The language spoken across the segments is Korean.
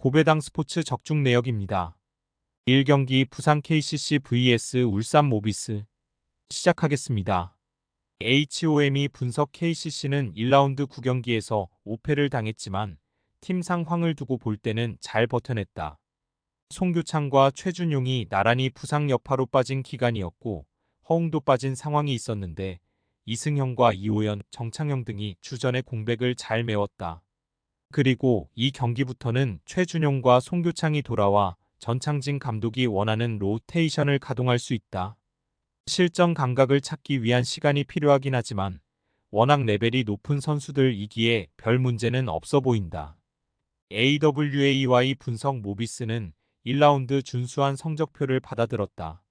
고배당 스포츠 적중 내역입니다. 1경기 부산 KCC vs 울산 모비스 시작하겠습니다. HOM이 분석 KCC는 1라운드 9경기에서 5패를 당했지만 팀 상황을 두고 볼 때는 잘 버텨냈다. 송교창과 최준용이 나란히 부상 여파로 빠진 기간이었고 허웅도 빠진 상황이 있었는데 이승현과 이호연, 정창영 등이 주전의 공백을 잘 메웠다. 그리고 이 경기부터는 최준용과 송교창이 돌아와 전창진 감독이 원하는 로테이션을 가동할 수 있다. 실전 감각을 찾기 위한 시간이 필요하긴 하지만 워낙 레벨이 높은 선수들이기에 별 문제는 없어 보인다. AWAY 분석 모비스는 1라운드 준수한 성적표를 받아들었다.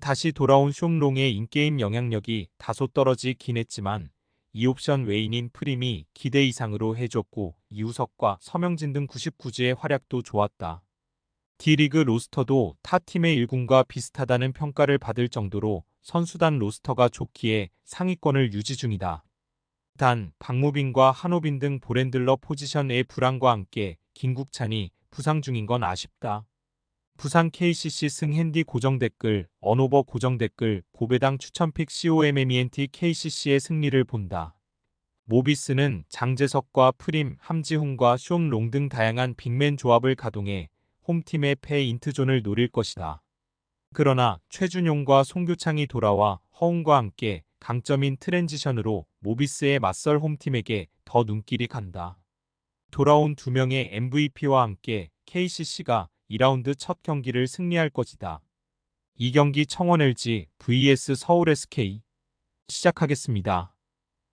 다시 돌아온 숑롱의 인게임 영향력이 다소 떨어지긴 했지만 2옵션 외인인 프림이 기대 이상으로 해줬고 이우석과 서명진 등 99주의 활약도 좋았다. D리그 로스터도 타 팀의 1군과 비슷하다는 평가를 받을 정도로 선수단 로스터가 좋기에 상위권을 유지 중이다. 단 박무빈과 한호빈 등 보랜들러 포지션의 불안과 함께 김국찬이 부상 중인 건 아쉽다. 부산 KCC 승 핸디 고정 댓글, 언오버 고정 댓글, 고배당 추천픽 COMMENT KCC의 승리를 본다. 모비스는 장재석과 프림, 함지훈과 숑롱 등 다양한 빅맨 조합을 가동해 홈팀의 패인트존을 노릴 것이다. 그러나 최준용과 송교창이 돌아와 허웅과 함께 강점인 트랜지션으로 모비스의 맞설 홈팀에게 더 눈길이 간다. 돌아온 두 명의 MVP와 함께 KCC가 2라운드 첫 경기를 승리할 것이다. 이 경기 청원 LG vs 서울 SK 시작하겠습니다.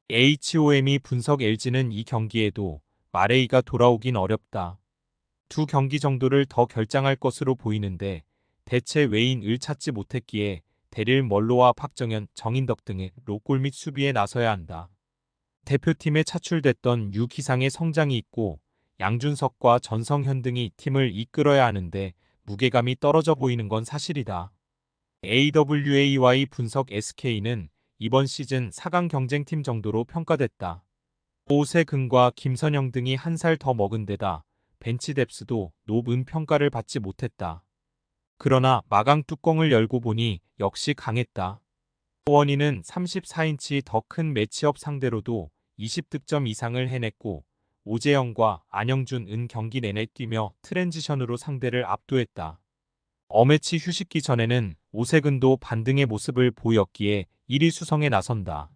HOM이 분석 LG는 이 경기에도 마레이가 돌아오긴 어렵다. 두 경기 정도를 더 결장할 것으로 보이는데 대체 외인을 찾지 못했기에 데릴 멀로와 박정현, 정인덕 등의 로골 및 수비에 나서야 한다. 대표팀에 차출됐던 유기상의 성장이 있고 양준석과 전성현 등이 팀을 이끌어야 하는데 무게감이 떨어져 보이는 건 사실이다. AWAY 분석 SK는 이번 시즌 4강 경쟁팀 정도로 평가됐다. 오세근과 김선영 등이 한 살 더 먹은 데다 벤치 뎁스도 높은 평가를 받지 못했다. 그러나 마강 뚜껑을 열고 보니 역시 강했다. 원인은 34인치 더 큰 매치업 상대로도 20득점 이상을 해냈고 오재영과 안영준 은 경기 내내 뛰며 트랜지션으로 상대를 압도했다. 어매치 휴식기 전에는 오세근도 반등의 모습을 보였기에 1위 수성에 나선다.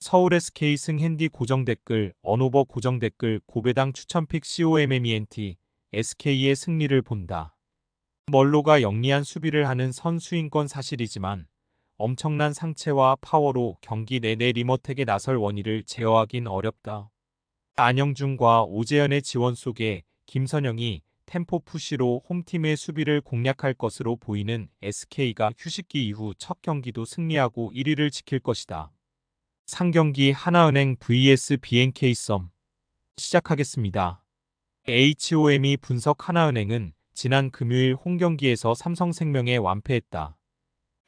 서울 SK 승핸디 고정 댓글, 언오버 고정 댓글, 고배당 추천픽 COMMENT, SK의 승리를 본다. 멀로가 영리한 수비를 하는 선수인 건 사실이지만 엄청난 상체와 파워로 경기 내내 리머텍에 나설 원희를 제어하긴 어렵다. 안영준과 오재현의 지원 속에 김선영이 템포 푸시로 홈팀의 수비를 공략할 것으로 보이는 SK가 휴식기 이후 첫 경기도 승리하고 1위를 지킬 것이다. 상경기 하나은행 vs BNK 썸 시작하겠습니다. HOM이 분석 하나은행은 지난 금요일 홈경기에서 삼성생명에 완패했다.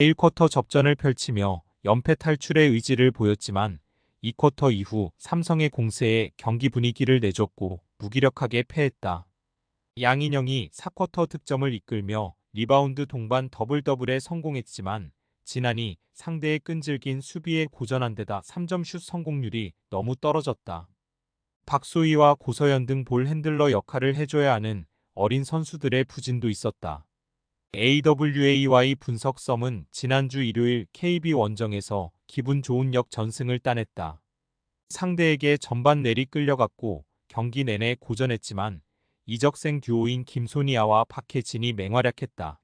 1쿼터 접전을 펼치며 연패 탈출의 의지를 보였지만 2쿼터 이후 삼성의 공세에 경기 분위기를 내줬고 무기력하게 패했다. 양인영이 4쿼터 득점을 이끌며 리바운드 동반 더블 더블에 성공했지만 지난이 상대의 끈질긴 수비에 고전한 데다 3점 슛 성공률이 너무 떨어졌다. 박소희와 고서연 등 볼 핸들러 역할을 해줘야 하는 어린 선수들의 부진도 있었다. AWAY 분석 썸은 지난주 일요일 KB 원정에서 기분 좋은 역 전승을 따냈다. 상대에게 전반 내리 끌려갔고 경기 내내 고전했지만 이적생 듀오인 김소니아와 박혜진이 맹활약했다.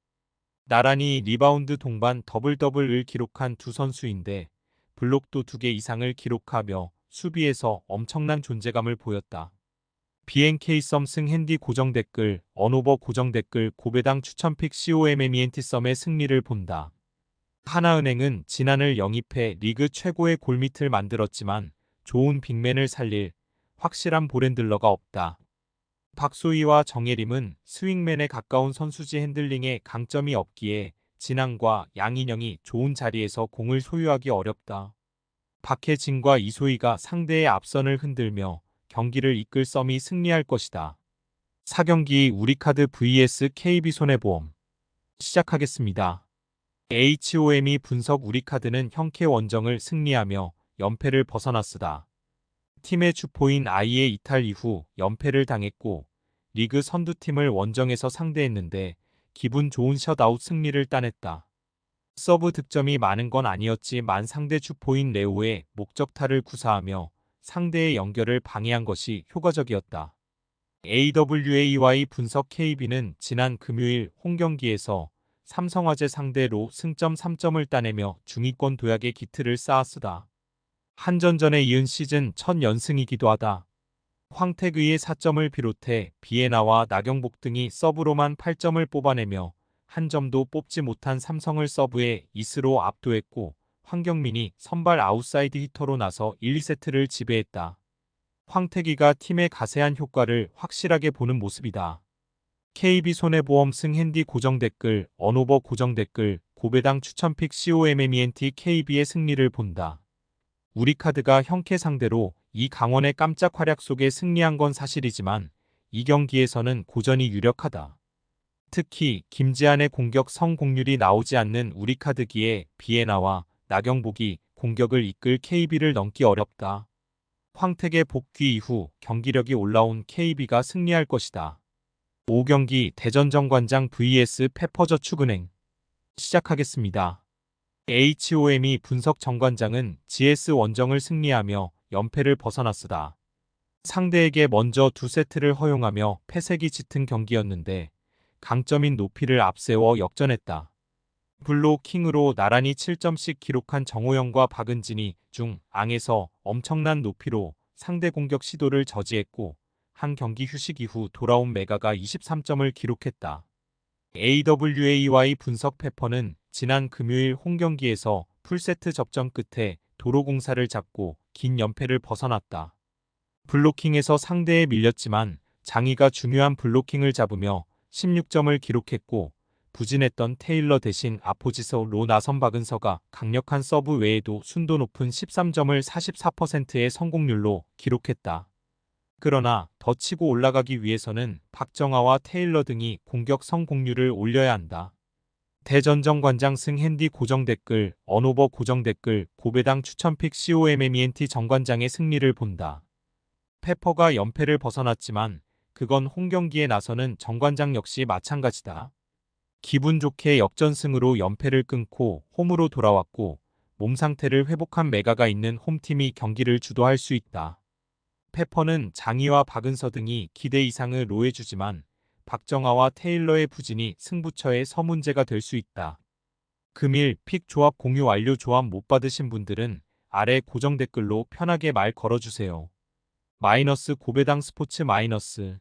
나란히 리바운드 동반 더블 더블을 기록한 두 선수인데 블록도 두 개 이상을 기록하며 수비에서 엄청난 존재감을 보였다. BNK 썸승 핸디 고정 댓글, 언오버 고정 댓글, 고배당 추천픽 COMMENT 썸의 승리를 본다. 하나은행은 지난을 영입해 리그 최고의 골밑을 만들었지만 좋은 빅맨을 살릴 확실한 보랜들러가 없다. 박소희와 정예림은 스윙맨에 가까운 선수지 핸들링에 강점이 없기에 진앙과 양인영이 좋은 자리에서 공을 소유하기 어렵다. 박혜진과 이소희가 상대의 앞선을 흔들며 경기를 이끌 썸이 승리할 것이다. 4경기 우리카드 vs KB손해보험 시작하겠습니다. HOM이 분석 우리카드는 형캐 원정을 승리하며 연패를 벗어났으다. 팀의 주포인 아이의 이탈 이후 연패를 당했고 리그 선두팀을 원정에서 상대했는데 기분 좋은 셧아웃 승리를 따냈다. 서브 득점이 많은 건 아니었지만 상대 주포인 레오의 목적타를 구사하며 상대의 연결을 방해한 것이 효과적이었다. AWAY 분석 KB는 지난 금요일 홈경기에서 삼성화재 상대로 승점 3점을 따내며 중위권 도약의 기틀을 쌓았으다. 한전 전에 이은 시즌 첫 연승이기도 하다. 황태규의 4점을 비롯해 비에나와 나경복 등이 서브로만 8점을 뽑아내며 한 점도 뽑지 못한 삼성을 서브에 이스로 압도했고 황경민이 선발 아웃사이드 히터로 나서 1, 2세트를 지배했다. 황태기가 팀의 가세한 효과를 확실하게 보는 모습이다. KB손해보험 승 핸디 고정 댓글, 언오버 고정 댓글, 고배당 추천픽 COMMENT KB의 승리를 본다. 우리 카드가 형캐 상대로 이 강원의 깜짝 활약 속에 승리한 건 사실이지만 이 경기에서는 고전이 유력하다. 특히 김지한의 공격 성공률이 나오지 않는 우리 카드기에 비에나와 나경복이 공격을 이끌 KB를 넘기 어렵다. 황택의 복귀 이후 경기력이 올라온 KB가 승리할 것이다. 5경기 대전정관장 vs 페퍼저축은행 시작하겠습니다. HOM이 분석 정관장은 GS 원정을 승리하며 연패를 벗어났으다. 상대에게 먼저 두 세트를 허용하며 패색이 짙은 경기였는데 강점인 높이를 앞세워 역전했다. 블로킹으로 나란히 7점씩 기록한 정호영과 박은진이 중 앙에서 엄청난 높이로 상대 공격 시도를 저지했고 한 경기 휴식 이후 돌아온 메가가 23점을 기록했다. AWAY 분석 페퍼는 지난 금요일 홈경기에서 풀세트 접전 끝에 도로공사를 잡고 긴 연패를 벗어났다. 블로킹에서 상대에 밀렸지만 장희가 중요한 블로킹을 잡으며 16점을 기록했고 부진했던 테일러 대신 아포지서로 나선 박은서가 강력한 서브 외에도 순도 높은 13점을 44%의 성공률로 기록했다. 그러나 더 치고 올라가기 위해서는 박정아와 테일러 등이 공격 성공률을 올려야 한다. 대전정 관장 승 핸디 고정 댓글, 언오버 고정 댓글, 고배당 추천픽 COMMENT 정관장의 승리를 본다. 페퍼가 연패를 벗어났지만 그건 홈경기에 나서는 정관장 역시 마찬가지다. 기분 좋게 역전승으로 연패를 끊고 홈으로 돌아왔고 몸 상태를 회복한 메가가 있는 홈팀이 경기를 주도할 수 있다. 페퍼는 장희와 박은서 등이 기대 이상을 로해주지만 박정아와 테일러의 부진이 승부처의 서문제가 될 수 있다. 금일 픽 조합 공유 완료 조합 못 받으신 분들은 아래 고정 댓글로 편하게 말 걸어주세요. 마이너스 고배당 스포츠 마이너스